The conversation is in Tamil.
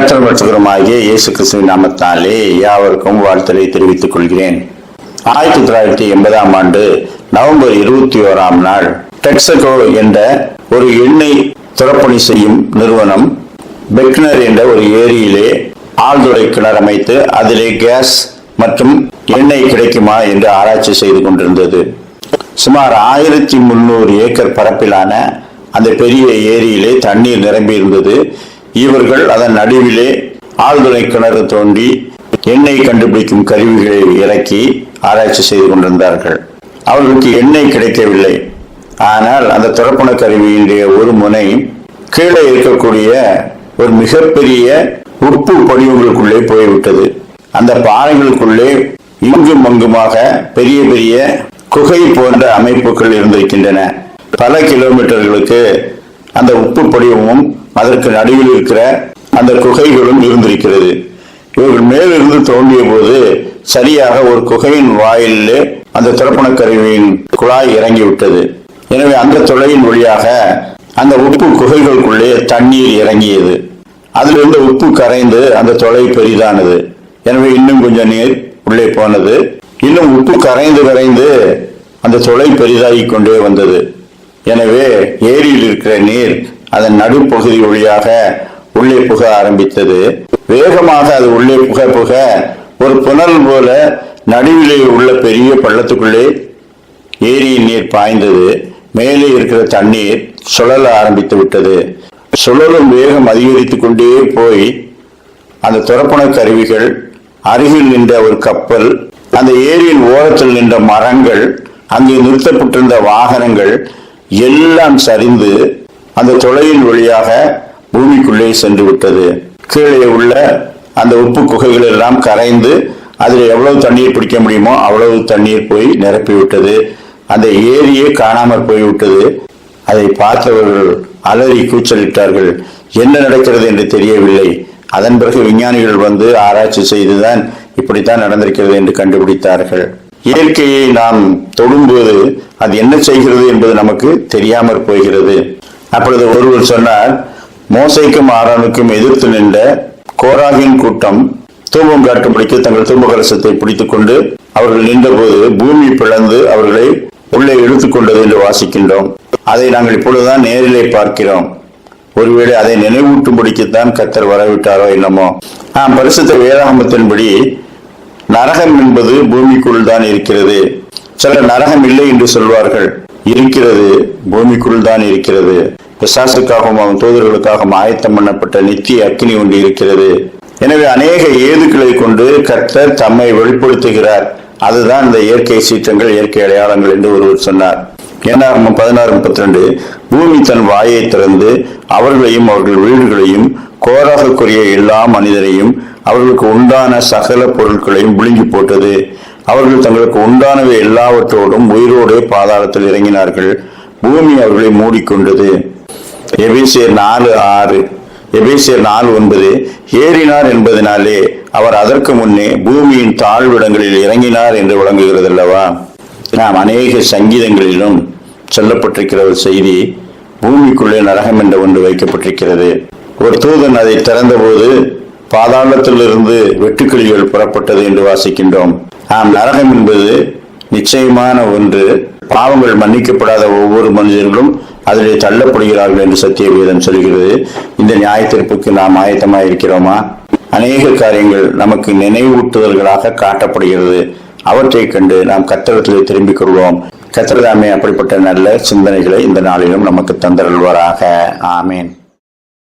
கற்றல் மற்றவருமாகிய இயேசு கிறிஸ்துவின் நாமத்தாலே யாவருக்கும் வாழ்த்தலை தெரிவித்துக் கொள்கிறேன். ஆயிரத்தி தொள்ளாயிரத்தி எண்பதாம் ஆண்டு நவம்பர் இருபத்தி ஓராம் நாள் டெக்ஸகோ என்ற ஒரு எண்ணெய் துறப்பணி செய்யும் நிறுவனம் பெக்னர் என்ற ஒரு ஏரியிலே ஆழ்துறை கிணறு அமைத்து அதிலே கேஸ் மற்றும் எண்ணெய் கிடைக்குமா என்று ஆராய்ச்சி செய்து கொண்டிருந்தது. சுமார் ஆயிரத்தி முன்னூறு ஏக்கர் பரப்பிலான அந்த பெரிய ஏரியிலே தண்ணீர் நிரம்பியிருந்தது. இவர்கள் அதன் நடுவிலே ஆழ்துளை கிணறு தோண்டி எண்ணெய் கண்டுபிடிக்கும் கருவிகளை இறக்கி ஆராய்ச்சி செய்து கொண்டிருந்தார்கள். அவர்களுக்கு எண்ணெய் கிடைக்கவில்லை. ஆனால் அந்த துறப்பண கருவியினுடைய ஒரு முனை கீழே இருக்கக்கூடிய ஒரு மிகப்பெரிய உப்பு படிவுகளுக்குள்ளே போய்விட்டது. அந்த பாறைகளுக்குள்ளே இங்கும் அங்குமாக பெரிய பெரிய குகை போன்ற அமைப்புகள் இருந்திருக்கின்றன. பல கிலோமீட்டர்களுக்கு அந்த உப்பு படிவமும் அதற்கு நடுவில் இருக்கிற அந்த குகைகளும் இருந்திருக்கிறது. இவர்கள் மேலிருந்து தோண்டிய போது சரியாக ஒரு குகையின் வாயிலே அந்த திறப்பண கருவியின் குழாய் இறங்கிவிட்டது. எனவே அந்த துளையின் வழியாக அந்த உப்பு குகைகளுக்குள்ளே தண்ணீர் இறங்கியது. அதிலிருந்து உப்பு கரைந்து அந்த தொலை பெரிதானது. எனவே இன்னும் கொஞ்சம் நீர் உள்ளே போனது. இன்னும் உப்பு கரைந்து கரைந்து அந்த தொலை பெரிதாகி கொண்டே வந்தது. எனவே ஏரியில் இருக்கிற நீர் அதன் நடுப்பகுதி வழியாக உள்ளே புக ஆரம்பித்தது. வேகமாக அது உள்ளே புக புக ஒரு புனல் போல நடுவிலே உள்ள பெரிய பள்ளத்துக்குள்ளே ஏரியின் நீர் பாய்ந்தது. மேலே இருக்கிற தண்ணீர் சுழல ஆரம்பித்து விட்டது. சுழலும் வேகம் அதிகரித்துக் கொண்டே போய் அந்த துறப்பண கருவிகள் அருகில் நின்ற ஒரு கப்பல் அந்த ஏரியின் ஓரத்தில் நின்ற மரங்கள் அங்கே நிறுத்தப்பட்டிருந்த வாகனங்கள் எல்லாம் சரிந்து அந்த தொலையின் வழியாக பூமிக்குள்ளே சென்று விட்டது. கீழே உள்ள அந்த உப்பு குகைகள் எல்லாம் கரைந்து அதில் எவ்வளவு தண்ணீர் பிடிக்க முடியுமோ அவ்வளவு தண்ணீர் போய் நிரப்பிவிட்டது அந்த ஏரியே காணாமல் போய்விட்டது அதை பார்த்தவர்கள் அலறி கூச்சலிட்டார்கள். என்ன நடக்கிறது என்று தெரியவில்லை. அதன் பிறகு விஞ்ஞானிகள் வந்து ஆராய்ச்சி செய்துதான் இப்படித்தான் நடந்திருக்கிறது என்று கண்டுபிடித்தார்கள். இயற்கையை நாம் தொடும்போது அது என்ன செய்கிறது என்பது நமக்கு தெரியாமற் போகிறது. அப்பொழுது ஒருவர் சொன்னார் மோசைக்கும் ஆரானுக்கும் எதிர்த்து நின்ற கோராகின் கூட்டம் தூபம் காட்டும்படிக்கு தங்கள் தூபகரசத்தை பிடித்துக் கொண்டு அவர்கள் நின்றபோது பூமி பிளந்து அவர்களை உள்ளே இழுத்துக்கொண்டது என்று வாசிக்கின்றோம். அதை நாங்கள் இப்பொழுதுதான் நேரிலே பார்க்கிறோம். ஒருவேளை அதை நினைவூட்டும்படிக்குத்தான் கத்தர் வரவிட்டாரோ என்னமோ. ஆம் பரிசுத்த வேதாகமத்தின்படி நரகம் என்பது பூமிக்குள் தான் இருக்கிறது. சிலர் நரகம் இல்லை என்று சொல்வார்கள். இருக்கிறது பூமிக்குள் தான் இருக்கிறது. பிசாசுக்காகவும் அவன் தூதர்களுக்காகவும் ஆயத்தம் பண்ணப்பட்ட நித்திய அக்கினி ஒன்று இருக்கிறது. எனவே அநேக ஏதுக்களை கொண்டு கர்த்தர் தம்மை வெளிப்படுத்துகிறார். அதுதான் இந்த இயற்கை சீற்றங்கள் இயற்கை அடையாளங்கள் என்று ஒருவர் சொன்னார். என்னாகும் பதினாறு முப்பத்தி ரெண்டு பூமி தன் வாயை திறந்து அவர்களையும் அவர்கள் வீடுகளையும் கோராகக்குரிய எல்லா மனிதரையும் அவர்களுக்கு உண்டான சகல பொருட்களையும் விழுங்கி போட்டது. அவர்கள் தங்களுக்கு உண்டானவை எல்லாவற்றோடும் உயிரோடு பாதாளத்தில் இறங்கினார்கள். பூமி அவர்களை மூடிக்கொண்டது. எபிசியர் நாலு ஆறு எபேசியர் நாலு ஒன்பது ஏறினார் என்பதனாலே அவர் அதற்கு முன்னே பூமியின் தாழ்விடங்களில் இறங்கினார் என்று விளங்குகிறது அல்லவா நாம் அநேக சங்கீதங்களிலும் சொல்லப்பட்டிருக்கிற ஒரு செய்தி பூமிக்குள்ளே நரகம் என்ற ஒன்று வைக்கப்பட்டிருக்கிறது. ஒரு தூதன் அதை திறந்தபோது பாதாளத்திலிருந்து வெட்டுக்கிளிகள் புறப்பட்டது என்று வாசிக்கின்றோம். ஆம் நரகம் என்பது நிச்சயமான ஒன்று. பாவங்கள் மன்னிக்கப்படாத ஒவ்வொரு மனிதர்களும் அதிலே தள்ளப்படுகிறார்கள் என்று சத்திய வேதம் சொல்கிறது. இந்த நியாய தீர்ப்புக்கு நாம் ஆயத்தமாக இருக்கிறோமா அநேக காரியங்கள் நமக்கு நினைவூட்டுதல்களாக காட்டப்படுகிறது. அவற்றை கண்டு நாம் கத்திரத்திலே திரும்பிக் கொள்வோம். கத்திரதாமே அப்படிப்பட்ட நல்ல சிந்தனைகளை இந்த நாளிலும் நமக்கு தந்தருள்வாராக. ஆமேன்.